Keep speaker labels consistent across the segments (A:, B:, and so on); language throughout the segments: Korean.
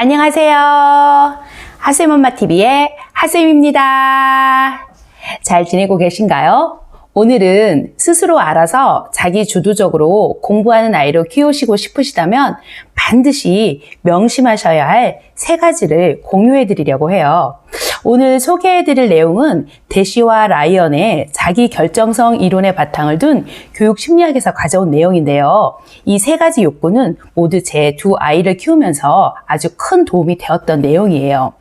A: 안녕하세요. 하쌤 엄마 TV의 하쌤입니다. 잘 지내고 계신가요? 오늘은 스스로 알아서 자기 주도적으로 공부하는 아이로 키우시고 싶으시다면 반드시 명심하셔야 할 세 가지를 공유해 드리려고 해요. 오늘 소개해 드릴 내용은 대시와 라이언의 자기 결정성 이론의 바탕을 둔 교육 심리학에서 가져온 내용인데요. 이 세 가지 욕구는 모두 제 두 아이를 키우면서 아주 큰 도움이 되었던 내용이에요.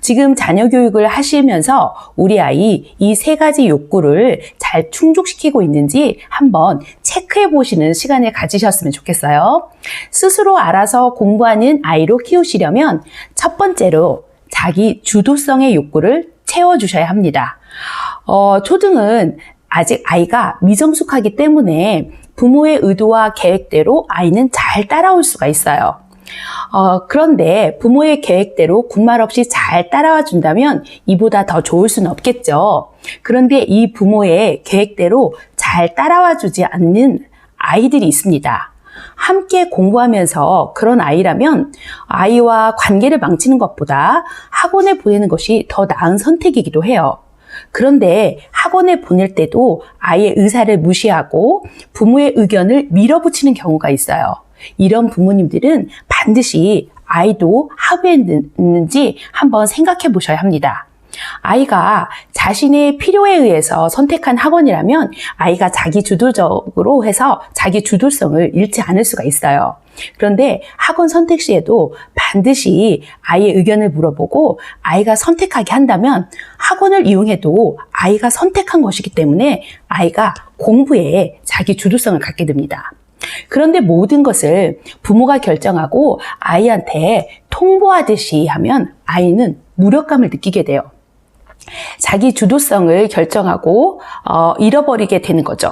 A: 지금 자녀 교육을 하시면서 우리 아이 이 세 가지 욕구를 잘 충족시키고 있는지 한번 체크해 보시는 시간을 가지셨으면 좋겠어요. 스스로 알아서 공부하는 아이로 키우시려면 첫 번째로 자기 주도성의 욕구를 채워주셔야 합니다. 어, 초등은 아직 아이가 미성숙하기 때문에 부모의 의도와 계획대로 아이는 잘 따라올 수가 있어요. 어, 그런데 부모의 계획대로 군말 없이 잘 따라와 준다면 이보다 더 좋을 수는 없겠죠. 그런데 이 부모의 계획대로 잘 따라와 주지 않는 아이들이 있습니다. 함께 공부하면서 그런 아이라면 아이와 관계를 망치는 것보다 학원에 보내는 것이 더 나은 선택이기도 해요. 그런데 학원에 보낼 때도 아이의 의사를 무시하고 부모의 의견을 밀어붙이는 경우가 있어요. 이런 부모님들은 반드시 아이도 합의했는지 한번 생각해 보셔야 합니다. 아이가 자신의 필요에 의해서 선택한 학원이라면 아이가 자기 주도적으로 해서 자기 주도성을 잃지 않을 수가 있어요. 그런데 학원 선택 시에도 반드시 아이의 의견을 물어보고 아이가 선택하게 한다면 학원을 이용해도 아이가 선택한 것이기 때문에 아이가 공부에 자기 주도성을 갖게 됩니다. 그런데 모든 것을 부모가 결정하고 아이한테 통보하듯이 하면 아이는 무력감을 느끼게 돼요. 자기 주도성을 결정하고 어, 잃어버리게 되는 거죠.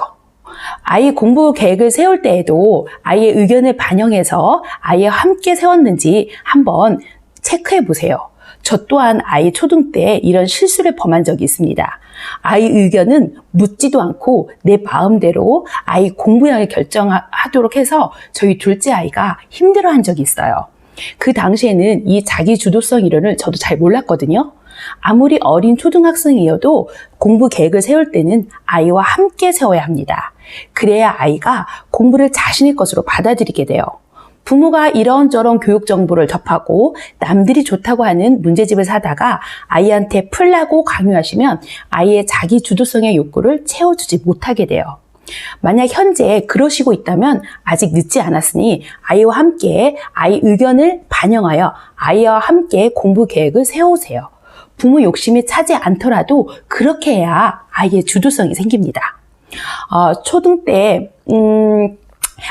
A: 아이 공부 계획을 세울 때에도 아이의 의견을 반영해서 아이와 함께 세웠는지 한번 체크해 보세요. 저 또한 아이 초등 때 이런 실수를 범한 적이 있습니다. 아이 의견은 묻지도 않고 내 마음대로 아이 공부량을 결정하도록 해서 저희 둘째 아이가 힘들어한 적이 있어요. 그 당시에는 이 자기 주도성 이론을 저도 잘 몰랐거든요. 아무리 어린 초등학생이어도 공부 계획을 세울 때는 아이와 함께 세워야 합니다. 그래야 아이가 공부를 자신의 것으로 받아들이게 돼요. 부모가 이런저런 교육 정보를 접하고 남들이 좋다고 하는 문제집을 사다가 아이한테 풀라고 강요하시면 아이의 자기 주도성의 욕구를 채워주지 못하게 돼요. 만약 현재 그러시고 있다면 아직 늦지 않았으니 아이와 함께 아이 의견을 반영하여 아이와 함께 공부 계획을 세우세요. 부모 욕심이 차지 않더라도 그렇게 해야 아이의 주도성이 생깁니다. 어, 초등 때, 음,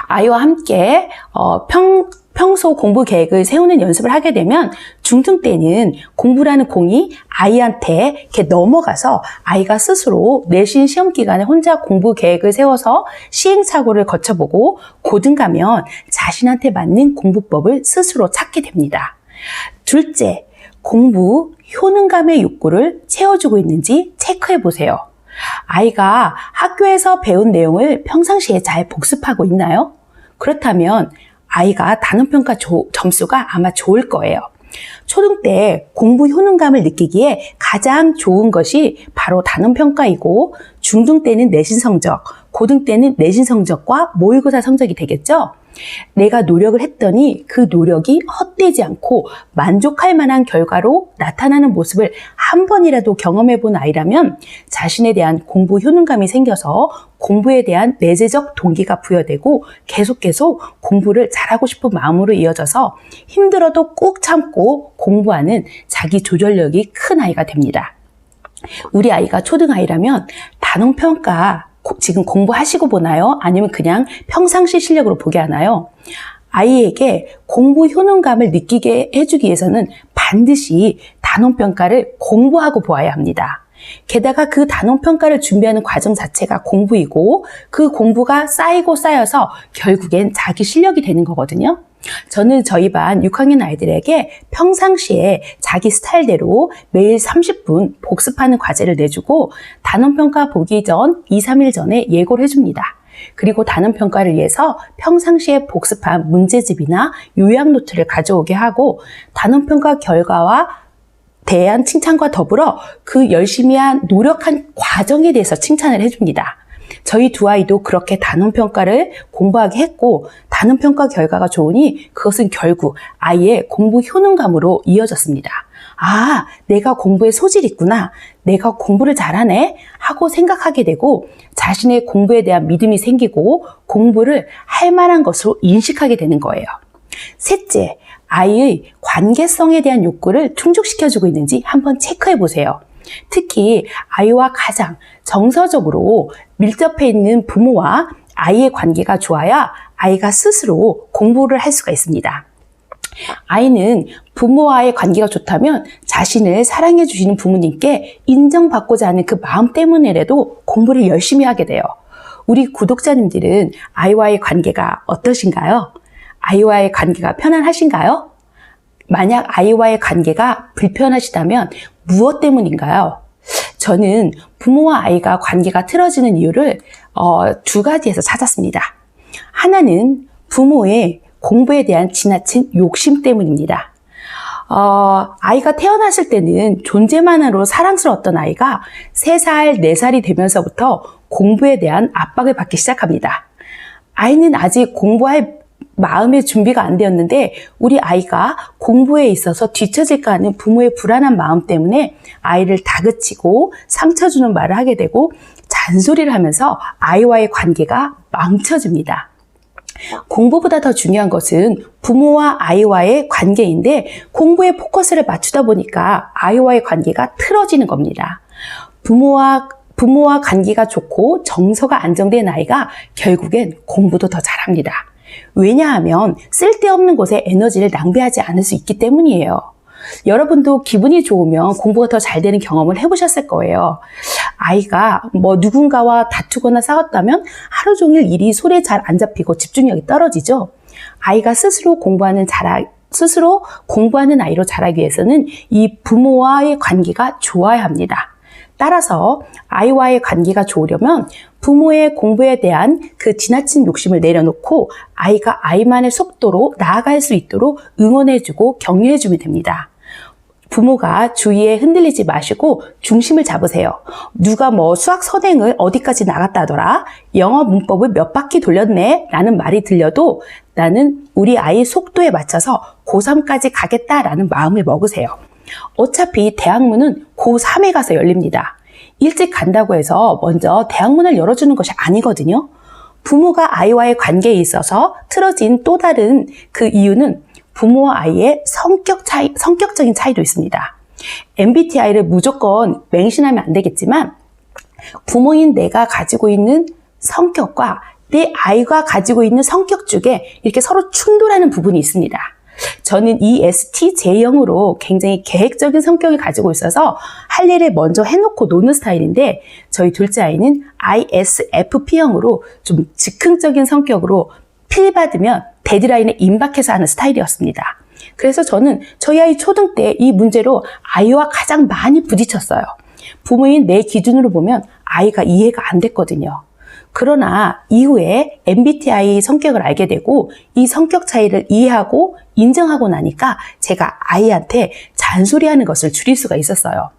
A: 아이와 함께 어, 평, 평소 공부 계획을 세우는 연습을 하게 되면 중등 때는 공부라는 공이 아이한테 이렇게 넘어가서 아이가 스스로 내신 시험 기간에 혼자 공부 계획을 세워서 시행착오를 거쳐보고 고등 가면 자신한테 맞는 공부법을 스스로 찾게 됩니다. 둘째, 공부 효능감의 욕구를 채워주고 있는지 체크해 보세요. 아이가 학교에서 배운 내용을 평상시에 잘 복습하고 있나요? 그렇다면 아이가 단원평가 점수가 아마 좋을 거예요. 초등 때 공부 효능감을 느끼기에 가장 좋은 것이 바로 단원평가이고 중등 때는 내신 성적, 고등 때는 내신 성적과 모의고사 성적이 되겠죠? 내가 노력을 했더니 그 노력이 헛되지 않고 만족할 만한 결과로 나타나는 모습을 한 번이라도 경험해 본 아이라면 자신에 대한 공부 효능감이 생겨서 공부에 대한 내재적 동기가 부여되고 계속 계속 공부를 잘하고 싶은 마음으로 이어져서 힘들어도 꾹 참고 공부하는 자기 조절력이 큰 아이가 됩니다. 우리 아이가 초등 아이라면 단원평가 지금 공부하시고 보나요? 아니면 그냥 평상시 실력으로 보게 하나요? 아이에게 공부 효능감을 느끼게 해주기 위해서는 반드시 단원평가를 공부하고 보아야 합니다. 게다가 그 단원평가를 준비하는 과정 자체가 공부이고 그 공부가 쌓이고 쌓여서 결국엔 자기 실력이 되는 거거든요. 저는 저희 반 6학년 아이들에게 평상시에 자기 스타일대로 매일 30분 복습하는 과제를 내주고 단원평가 보기 전 2, 3일 전에 예고를 해줍니다. 그리고 단원 평가를 위해서 평상시에 복습한 문제집이나 요약 노트를 가져오게 하고 단원 평가 결과와 대한 칭찬과 더불어 그 열심히 한 노력한 과정에 대해서 칭찬을 해줍니다. 저희 두 아이도 그렇게 단원 평가를 공부하게 했고 단원 평가 결과가 좋으니 그것은 결국 아이의 공부 효능감으로 이어졌습니다. 아, 내가 공부에 소질이 있구나. 내가 공부를 잘하네. 하고 생각하게 되고 자신의 공부에 대한 믿음이 생기고 공부를 할 만한 것으로 인식하게 되는 거예요. 셋째, 아이의 관계성에 대한 욕구를 충족시켜주고 있는지 한번 체크해 보세요. 특히 아이와 가장 정서적으로 밀접해 있는 부모와 아이의 관계가 좋아야 아이가 스스로 공부를 할 수가 있습니다. 아이는 부모와의 관계가 좋다면 자신을 사랑해 주시는 부모님께 인정받고자 하는 그 마음 때문에라도 공부를 열심히 하게 돼요. 우리 구독자님들은 아이와의 관계가 어떠신가요? 아이와의 관계가 편안하신가요? 만약 아이와의 관계가 불편하시다면 무엇 때문인가요? 저는 부모와 아이가 관계가 틀어지는 이유를 어, 두 가지에서 찾았습니다. 하나는 부모의 공부에 대한 지나친 욕심 때문입니다. 어, 아이가 태어났을 때는 존재만으로 사랑스러웠던 아이가 3살, 4살이 되면서부터 공부에 대한 압박을 받기 시작합니다. 아이는 아직 공부할 마음의 준비가 안 되었는데 우리 아이가 공부에 있어서 뒤처질까 하는 부모의 불안한 마음 때문에 아이를 다그치고 상처 주는 말을 하게 되고 잔소리를 하면서 아이와의 관계가 망쳐집니다. 공부보다 더 중요한 것은 부모와 아이와의 관계인데 공부에 포커스를 맞추다 보니까 아이와의 관계가 틀어지는 겁니다. 부모와 부모와 관계가 좋고 정서가 안정된 아이가 결국엔 공부도 더 잘합니다. 왜냐하면 쓸데없는 곳에 에너지를 낭비하지 않을 수 있기 때문이에요. 여러분도 기분이 좋으면 공부가 더 잘 되는 경험을 해보셨을 거예요. 아이가 뭐 누군가와 다투거나 싸웠다면 하루 종일 일이 손에 잘 안 잡히고 집중력이 떨어지죠. 아이가 스스로 공부하는 자라, 스스로 공부하는 아이로 자라기 위해서는 이 부모와의 관계가 좋아야 합니다. 따라서 아이와의 관계가 좋으려면 부모의 공부에 대한 그 지나친 욕심을 내려놓고 아이가 아이만의 속도로 나아갈 수 있도록 응원해주고 격려해주면 됩니다. 부모가 주위에 흔들리지 마시고 중심을 잡으세요. 누가 뭐 수학 선행을 어디까지 나갔다더라? 영어 문법을 몇 바퀴 돌렸네? 라는 말이 들려도 나는 우리 아이 속도에 맞춰서 고3까지 가겠다라는 마음을 먹으세요. 어차피 대학문은 고3에 가서 열립니다. 일찍 간다고 해서 먼저 대학문을 열어주는 것이 아니거든요. 부모가 아이와의 관계에 있어서 틀어진 또 다른 그 이유는 부모와 아이의 성격 차이, 성격적인 차이도 있습니다. MBTI를 무조건 맹신하면 안 되겠지만 부모인 내가 가지고 있는 성격과 내 아이가 가지고 있는 성격 중에 이렇게 서로 충돌하는 부분이 있습니다. 저는 ESTJ형으로 굉장히 계획적인 성격을 가지고 있어서 할 일을 먼저 해놓고 노는 스타일인데 저희 둘째 아이는 ISFP형으로 좀 즉흥적인 성격으로 필 받으면 데드라인에 임박해서 하는 스타일이었습니다. 그래서 저는 저희 아이 초등 때 이 문제로 아이와 가장 많이 부딪혔어요. 부모인 내 기준으로 보면 아이가 이해가 안 됐거든요. 그러나 이후에 MBTI 성격을 알게 되고 이 성격 차이를 이해하고 인정하고 나니까 제가 아이한테 잔소리하는 것을 줄일 수가 있었어요.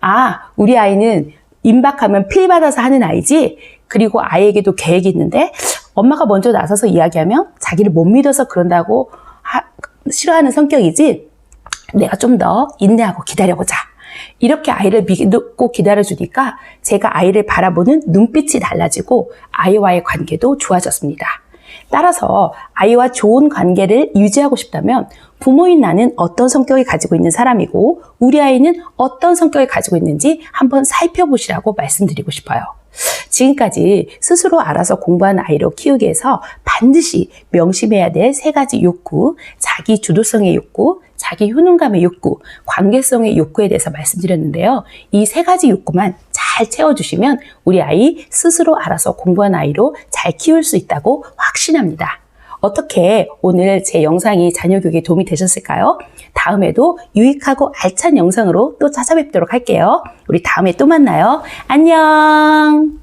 A: 아, 우리 아이는 임박하면 필 받아서 하는 아이지? 그리고 아이에게도 계획이 있는데 엄마가 먼저 나서서 이야기하면 자기를 못 믿어서 그런다고 하, 싫어하는 성격이지? 내가 좀 더 인내하고 기다려보자. 이렇게 아이를 믿고 기다려주니까 제가 아이를 바라보는 눈빛이 달라지고 아이와의 관계도 좋아졌습니다. 따라서 아이와 좋은 관계를 유지하고 싶다면 부모인 나는 어떤 성격을 가지고 있는 사람이고 우리 아이는 어떤 성격을 가지고 있는지 한번 살펴보시라고 말씀드리고 싶어요. 지금까지 스스로 알아서 공부하는 아이로 키우기 위해서 반드시 명심해야 될 세 가지 욕구, 자기 주도성의 욕구, 자기 효능감의 욕구, 관계성의 욕구에 대해서 말씀드렸는데요. 이 세 가지 욕구만 잘 채워주시면 우리 아이 스스로 알아서 공부한 아이로 잘 키울 수 있다고 확신합니다. 어떻게 오늘 제 영상이 자녀 교육에 도움이 되셨을까요? 다음에도 유익하고 알찬 영상으로 또 찾아뵙도록 할게요. 우리 다음에 또 만나요. 안녕!